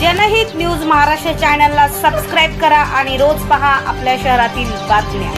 जनहित न्यूज महाराष्ट्र चॅनलला सबस्क्राईब करा आणि रोज पहा आपल्या शहरातील बातम्या.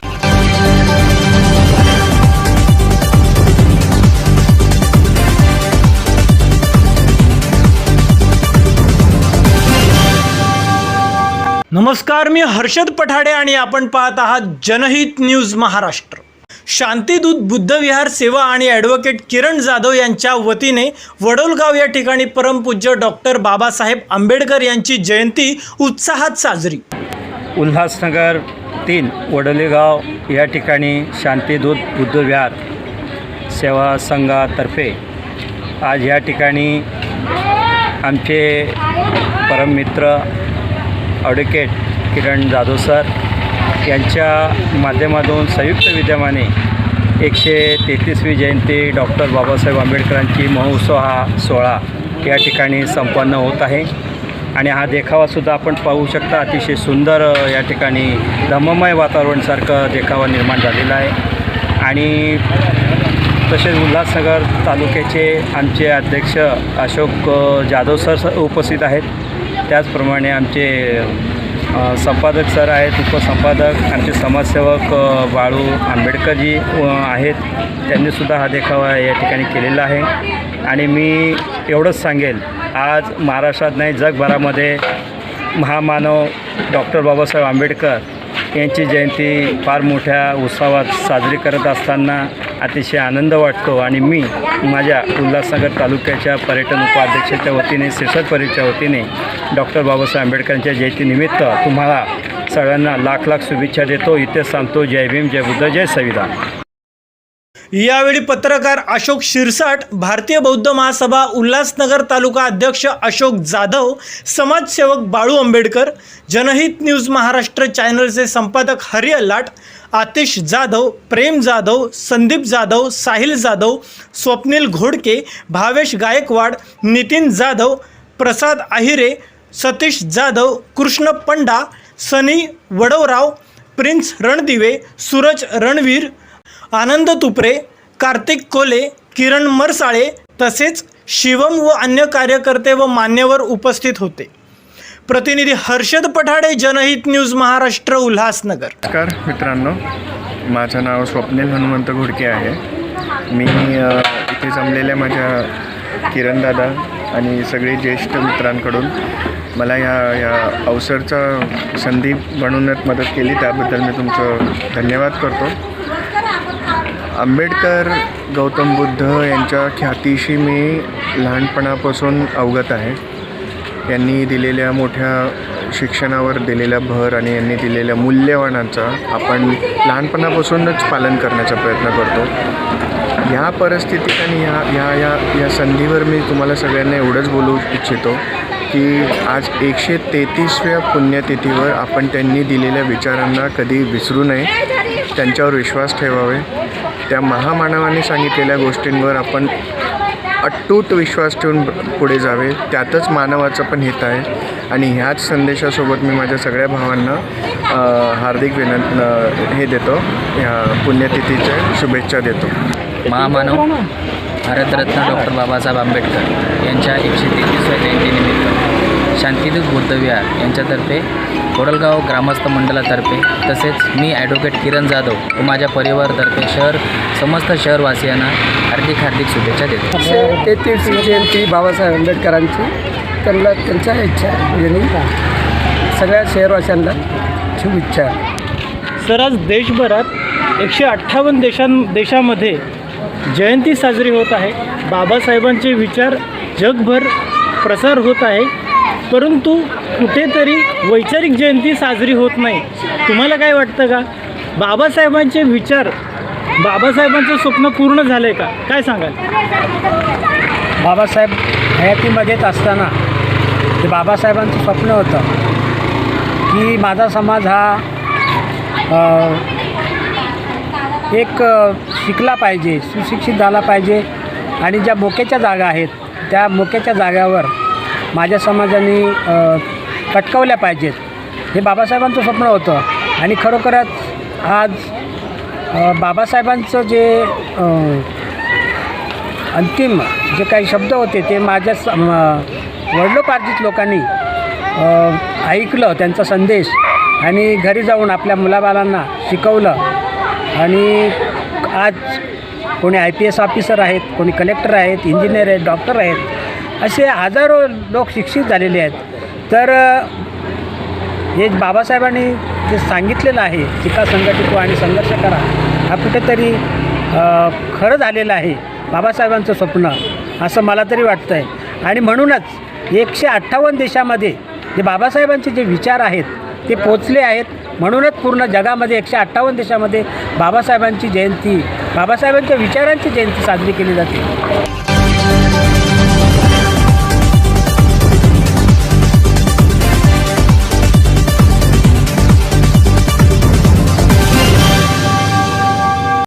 नमस्कार मी हर्षद पठाडे आणि आपण पाहत आहात जनहित न्यूज महाराष्ट्र. शांतीदूत बुद्धविहार सेवा आणि ॲडव्होकेट किरण जाधव यांच्या वतीने वडोलगाव या ठिकाणी परमपूज्य डॉक्टर बाबासाहेब आंबेडकर यांची जयंती उत्साहात साजरी. उल्हासनगर तीन वडोलेगाव या ठिकाणी शांतीदूत बुद्धविहार सेवा संघातर्फे आज या ठिकाणी आमचे परममित्र ॲडव्होकेट किरण जाधव सर यांच्या माध्यमातून संयुक्त विद्यमाने एकशे तेहतीसवी जयंती डॉक्टर बाबासाहेब आंबेडकरांची महोत्सव हा सोहळा या ठिकाणी संपन्न होत आहे. आणि हा देखावासुद्धा आपण पाहू शकता. अतिशय सुंदर या ठिकाणी धम्ममय वातावरणसारखं देखावा निर्माण झालेला आहे. आणि तसेच उल्हासनगर तालुक्याचे आमचे अध्यक्ष अशोक जाधव सर उपस्थित आहेत. त्याचप्रमाणे आमचे संपादक सर आहेत उपसंपादक आमचे समाजसेवक बाळू आंबेडकरजी आहेत. त्यांनीसुद्धा हा देखावा या ठिकाणी केलेला आहे. आणि मी एवढंच सांगेल आज महाराष्ट्रात नाही जगभरामध्ये महामानव डॉक्टर बाबासाहेब आंबेडकर यांची जयंती फार मोठ्या उत्सवात साजरी करत असताना अतिशय आनंद वाटतो आणि मी माझ्या उल्हासनगर तालुक्याच्या पर्यटन उपाध्यक्षाच्या वतीने शीर्षक परिषदेच्या वतीने डॉक्टर बाबासाहेब आंबेडकरांच्या जयंतीनिमित्त तुम्हाला सगळ्यांना लाख लाख शुभेच्छा देतो. इथे सांगतो जय भीम जय बुद्ध जय संविधान. यावेळी पत्रकार अशोक शिरसाट भारतीय बौद्ध महासभा उल्हासनगर तालुका अध्यक्ष अशोक जाधव समाजसेवक बाळू आंबेडकर जनहित न्यूज महाराष्ट्र चॅनलचे संपादक हरि अल्लाट आतिश जाधव प्रेम जाधव संदीप जाधव साहिल जाधव स्वप्नील घोडके भावेश गायकवाड नितीन जाधव प्रसाद आहिरे सतीश जाधव कृष्ण पंडा सनी वडवराव प्रिन्स रणदिवे सूरज रणवीर आनंद तुपरे कार्तिक कोले किरण मरसाळे तसेच शिवम व अन्य कार्यकर्ते व मान्यवर उपस्थित होते. प्रतिनिधी हर्षद पठाडे जनहित न्यूज महाराष्ट्र उल्हासनगर. नमस्कार मित्रांनो माझं नाव स्वप्नील हनुमंत घोडके आहे. मी अ, इथे जमलेल्या माझ्या किरणदादा आणि सगळे ज्येष्ठ मित्रांकडून मला या या अवसरचा संधी बनवण्यात मदत केली त्याबद्दल मी तुमचं धन्यवाद करतो. आंबेडकर गौतम बुद्ध यांच्या ख्यातीशी मी लहानपणापासून अवगत आहे. यांनी दिलेल्या मोठ्या शिक्षणावर दिलेला भर आणि यांनी दिलेल्या मूल्यवानांचा आपण लहानपणापासूनच पालन करण्याचा प्रयत्न करतो. ह्या परिस्थितीत आणि ह्या ह्या या या संधीवर मी तुम्हाला सगळ्यांना एवढंच बोलू इच्छितो की आज एकशे तेहतीसव्या पुण्यतिथीवर आपण त्यांनी दिलेल्या विचारांना कधी विसरू नये. त्यांच्यावर विश्वास ठेवावे. त्या महामानवाने सांगितलेल्या गोष्टींवर आपण अटूट विश्वास ठेवून पुढे जावे. त्यातच मानवाचं पण हित आहे. आणि ह्याच संदेशासोबत मी माझ्या सगळ्या भावांना हार्दिक विनंत हे देतो. ह्या पुण्यतिथीच्या शुभेच्छा देतो. महामानव भारतरत्न डॉक्टर बाबासाहेब आंबेडकर यांच्या एकशे तेहतीसव्या जयंतीनिमित्त. शांतिदूत बुद्धविहार यांच्यातर्फे कोडलगाव ग्रामस्थ मंडळातर्फे तसेच मी ॲडव्होकेट किरण जाधव व माझ्या परिवारातर्फे शहर समस्त शहरवासियांना हार्दिक हार्दिक शुभेच्छा देतो. एकशे तेहतीसवी जयंती बाबासाहेब आंबेडकरांची. त्यांना त्यांच्या इच्छा यांनी सगळ्या शहरवासियांना शुभेच्छा. सर आज देशभरात एकशे अठ्ठावन्न देशां देशामध्ये जयंती साजरी होत आहे. बाबासाहेबांचे विचार जगभर प्रसार होत आहे. परंतु कुठेतरी वैचारिक जयंती साजरी होत नाही. तुम्हाला काय वाटतं का? बाबासाहेबांचे विचार बाबासाहेबांचं स्वप्न पूर्ण झालं आहे का? काय सांगाल? बाबासाहेब हयातीमध्येच असताना ते बाबासाहेबांचं स्वप्न होतं की माझा समाज हा एक शिकला पाहिजे सुशिक्षित झाला पाहिजे आणि ज्या मोक्याच्या जागा आहेत त्या मोक्याच्या जागावर माझ्या समाजाने पटकवल्या पाहिजेत. हे बाबासाहेबांचं स्वप्न होतं. आणि खरोखरच आज बाबासाहेबांचं जे अंतिम जे काही शब्द होते ते माझ्या स म- वडिलोपार्जित लोकांनी ऐकलं त्यांचा संदेश. आणि घरी जाऊन आपल्या मुलाबालांना शिकवलं. आणि आज कोणी आय पी एस ऑफिसर आहेत कोणी कलेक्टर आहेत इंजिनियर आहेत डॉक्टर आहेत. असे हजारो लोक शिक्षित झालेले आहेत. तर हे बाबासाहेबांनी जे सांगितलेलं आहे शिका संघटित आणि संघर्ष करा हा कुठेतरी खरं झालेलं आहे बाबासाहेबांचं स्वप्न असं मला तरी वाटतं आहे आणि म्हणूनच एकशे अठ्ठावन्न देशामध्ये जे बाबासाहेबांचे जे विचार आहेत ते पोचले आहेत. म्हणूनच पूर्ण जगामध्ये एकशे अठ्ठावन्न देशामध्ये बाबासाहेबांची जयंती बाबासाहेबांच्या विचारांची जयंती साजरी केली जाते.